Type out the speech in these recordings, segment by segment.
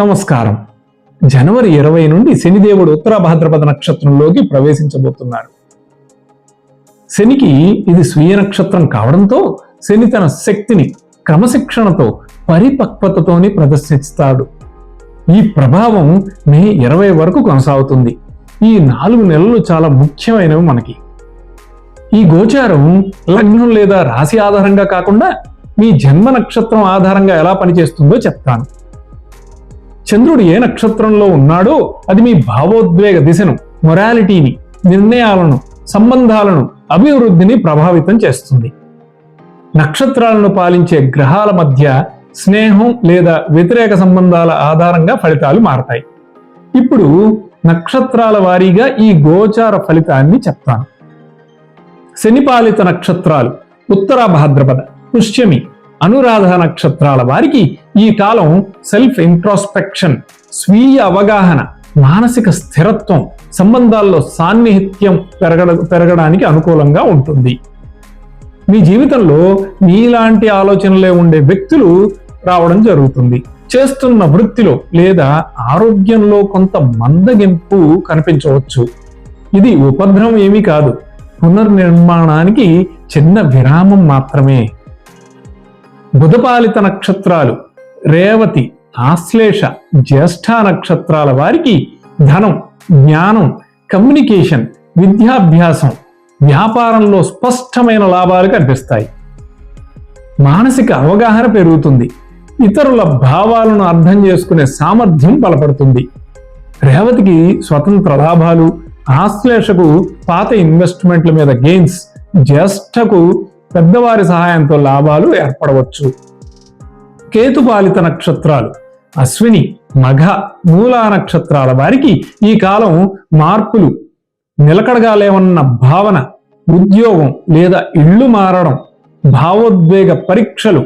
నమస్కారం. జనవరి ఇరవై నుండి శనిదేవుడు ఉత్తర భాద్రపద నక్షత్రంలోకి ప్రవేశించబోతున్నాడు. శనికి ఇది స్వీయ నక్షత్రం కావడంతో శని తన శక్తిని క్రమశిక్షణతో పరిపక్వతతోని ప్రదర్శిస్తాడు. ఈ ప్రభావం మే ఇరవై వరకు కొనసాగుతుంది. ఈ నాలుగు నెలలు చాలా ముఖ్యమైనవి మనకి. ఈ గోచారం లగ్నం లేదా రాశి ఆధారంగా కాకుండా మీ జన్మ నక్షత్రం ఆధారంగా ఎలా పనిచేస్తుందో చెప్తాను. చంద్రుడు ఏ నక్షత్రంలో ఉన్నాడో అది మీ భావోద్వేగ దిశను మొరాలిటీని నిర్ణయాలను సంబంధాలను అభివృద్ధిని ప్రభావితం చేస్తుంది. నక్షత్రాలను పాలించే గ్రహాల మధ్య స్నేహం లేదా వ్యతిరేక సంబంధాల ఆధారంగా ఫలితాలు మారతాయి. ఇప్పుడు నక్షత్రాల వారీగా ఈ గోచార ఫలితాన్ని చెప్తాను. శనిపాలిత నక్షత్రాలు ఉత్తర భాద్రపద పుష్యమి అనురాధ నక్షత్రాల వారికి ఈ కాలం సెల్ఫ్ ఇంట్రాస్పెక్షన్ స్వీయ అవగాహన మానసిక స్థిరత్వం సంబంధాల్లో సాన్నిహిత్యం పెరగడ పెరగడానికి అనుకూలంగా ఉంటుంది. మీ జీవితంలో మీలాంటి ఆలోచనలే ఉండే వ్యక్తులు రావడం జరుగుతుంది. చేస్తున్న వృత్తిలో లేదా ఆరోగ్యంలో కొంత మందగింపు కనిపించవచ్చు. ఇది ఉపద్రవం ఏమీ కాదు. పునర్నిర్మాణానికి చిన్న విరామం మాత్రమే. బుధపాలిత నక్షత్రాలు రేవతి ఆశ్లేష జ్యేష్ఠ నక్షత్రాల వారికి ధనం జ్ఞానం కమ్యూనికేషన్ విద్యాభ్యాసం వ్యాపారంలో స్పష్టమైన లాభాలు కనిపిస్తాయి. మానసిక అవగాహన పెరుగుతుంది. ఇతరుల భావాలను అర్థం చేసుకునే సామర్థ్యం బలపడుతుంది. రేవతికి స్వతంత్ర లాభాలు ఆశ్లేషకు పాత ఇన్వెస్ట్మెంట్ల మీద గెయిన్స్ జ్యేష్ఠకు పెద్దవారి సహాయంతో లాభాలు ఏర్పడవచ్చు. కేతుపాలిత నక్షత్రాలు అశ్విని మఘ మూలా నక్షత్రాల వారికి ఈ కాలం మార్పులు నిలకడగా లేవన్న భావన ఉద్యోగం లేదా ఇళ్ళు మారడం భావోద్వేగ పరీక్షలు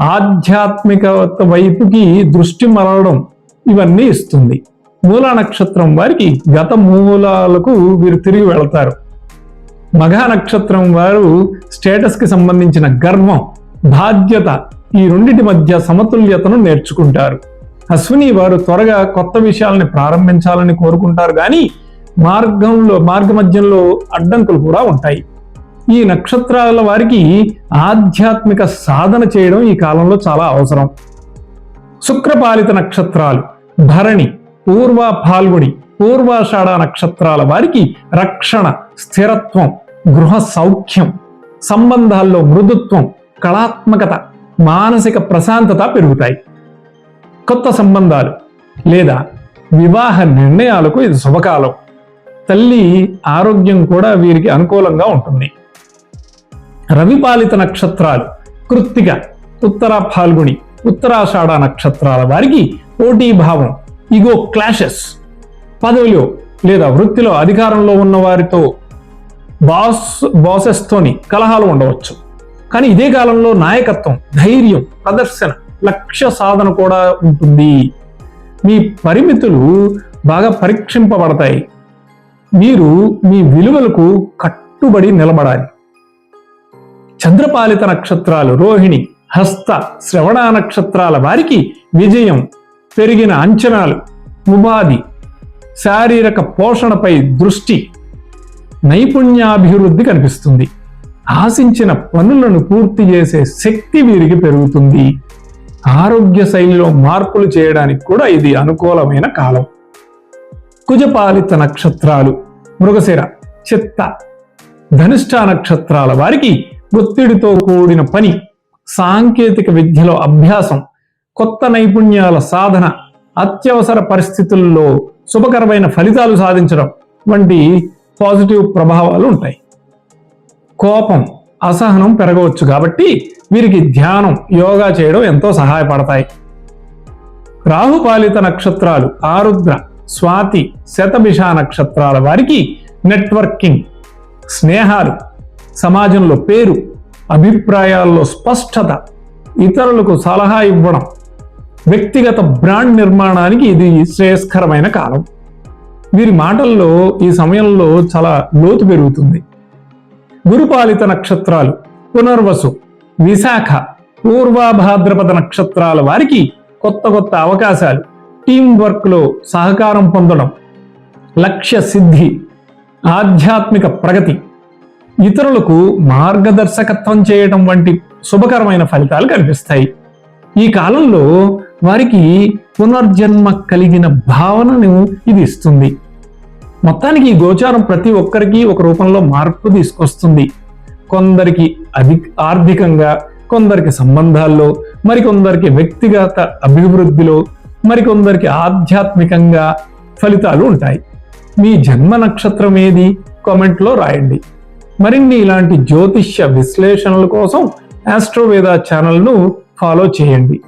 ఆధ్యాత్మికత వైపుకి దృష్టి మరలడం ఇవన్నీ ఇస్తుంది. మూలా నక్షత్రం వారికి గత మూలాలకు వీరు తిరిగి వెళతారు. మఘ నక్షత్రం వారు స్టేటస్కి సంబంధించిన గర్వం బాధ్యత ఈ రెండింటి మధ్య సమతుల్యతను నేర్చుకుంటారు. అశ్విని వారు త్వరగా కొత్త విషయాలని ప్రారంభించాలని కోరుకుంటారు కానీ మార్గంలో మార్గ మధ్యంలో అడ్డంకులు కూడా ఉంటాయి. ఈ నక్షత్రాల వారికి ఆధ్యాత్మిక సాధన చేయడం ఈ కాలంలో చాలా అవసరం. శుక్రపాలిత నక్షత్రాలు భరణి పూర్వ పాల్గుడి పూర్వాషాఢ నక్షత్రాల వారికి రక్షణ స్థిరత్వం గృహ సౌఖ్యం సంబంధాల్లో మృదుత్వం కళాత్మకత మానసిక ప్రశాంతత పెరుగుతాయి. కొత్త సంబంధాలు లేదా వివాహ నిర్ణయాలకు ఇది శుభకాలం. తల్లి ఆరోగ్యం కూడా వీరికి అనుకూలంగా ఉంటుంది. రవిపాలిత నక్షత్రాలు కృత్తిక ఉత్తర ఫాల్గుని ఉత్తరాషాఢ నక్షత్రాల వారికి పోటీ భావం ఇగో క్లాషెస్. పదవిలో లేదా వృత్తిలో అధికారంలో ఉన్న వారితో బాస్ బాసెస్తోని కలహాలు ఉండవచ్చు. కానీ ఇదే కాలంలో నాయకత్వం ధైర్యం ప్రదర్శన లక్ష్య సాధన కూడా ఉంటుంది. మీ పరిమితులు బాగా పరీక్షింపబడతాయి. మీరు మీ విలువలకు కట్టుబడి నిలబడాలి. చంద్రపాలిత నక్షత్రాలు రోహిణి హస్త శ్రవణ నక్షత్రాల వారికి విజయం పెరిగిన అంచనాలు ఉపాధి శారీరక పోషణపై దృష్టి నైపుణ్యాభివృద్ధి కనిపిస్తుంది. ఆశించిన పనులను పూర్తి చేసే శక్తి వీరికి పెరుగుతుంది. ఆరోగ్య శైలిలో మార్పులు చేయడానికి కూడా ఇది అనుకూలమైన కాలం. కుజపాలిత నక్షత్రాలు మృగశిర చిత్త ధనిష్ట నక్షత్రాల వారికి ఒత్తిడితో కూడిన పని సాంకేతిక విద్యలో అభ్యాసం కొత్త నైపుణ్యాల సాధన అత్యవసర పరిస్థితుల్లో శుభకరమైన ఫలితాలు సాధించడం వంటి పాజిటివ్ ప్రభావాలు ఉంటాయి. కోపం అసహనం పెరగవచ్చు కాబట్టి వీరికి ధ్యానం యోగా చేయడం ఎంతో సహాయపడతాయి. రాహుపాలిత నక్షత్రాలు ఆరుద్ర స్వాతి శతభిష నక్షత్రాల వారికి నెట్వర్కింగ్ స్నేహాలు సమాజంలో పేరు అభిప్రాయాల్లో స్పష్టత ఇతరులకు సలహా ఇవ్వడం వ్యక్తిగత బ్రాండ్ నిర్మాణానికి ఇది శ్రేయస్కరమైన కాలం. వీరి మాటల్లో ఈ సమయంలో చాలా లోతు పెరుగుతుంది. గురుపాలిత నక్షత్రాలు పునర్వసు విశాఖ పూర్వాభాద్రపద నక్షత్రాల వారికి కొత్త కొత్త అవకాశాలు టీం వర్క్లో సహకారం పొందడం లక్ష్య సిద్ధి ఆధ్యాత్మిక ప్రగతి ఇతరులకు మార్గదర్శకత్వం చేయటం వంటి శుభకరమైన ఫలితాలు కనిపిస్తాయి. ఈ కాలంలో వారికి పునర్జన్మ కలిగిన భావనను ఇది ఇస్తుంది. మొత్తానికి ఈ గోచారం ప్రతి ఒక్కరికి ఒక రూపంలో మార్పు తీసుకొస్తుంది. కొందరికి అధి ఆర్థికంగా కొందరికి సంబంధాల్లో మరికొందరికి వ్యక్తిగత అభివృద్ధిలో మరికొందరికి ఆధ్యాత్మికంగా ఫలితాలు ఉంటాయి. మీ జన్మ నక్షత్రం ఏది? కామెంట్లో రాయండి. మరిన్ని ఇలాంటి జ్యోతిష్య విశ్లేషణల కోసం ఆస్ట్రోవేద ఛానల్ను ఫాలో చేయండి.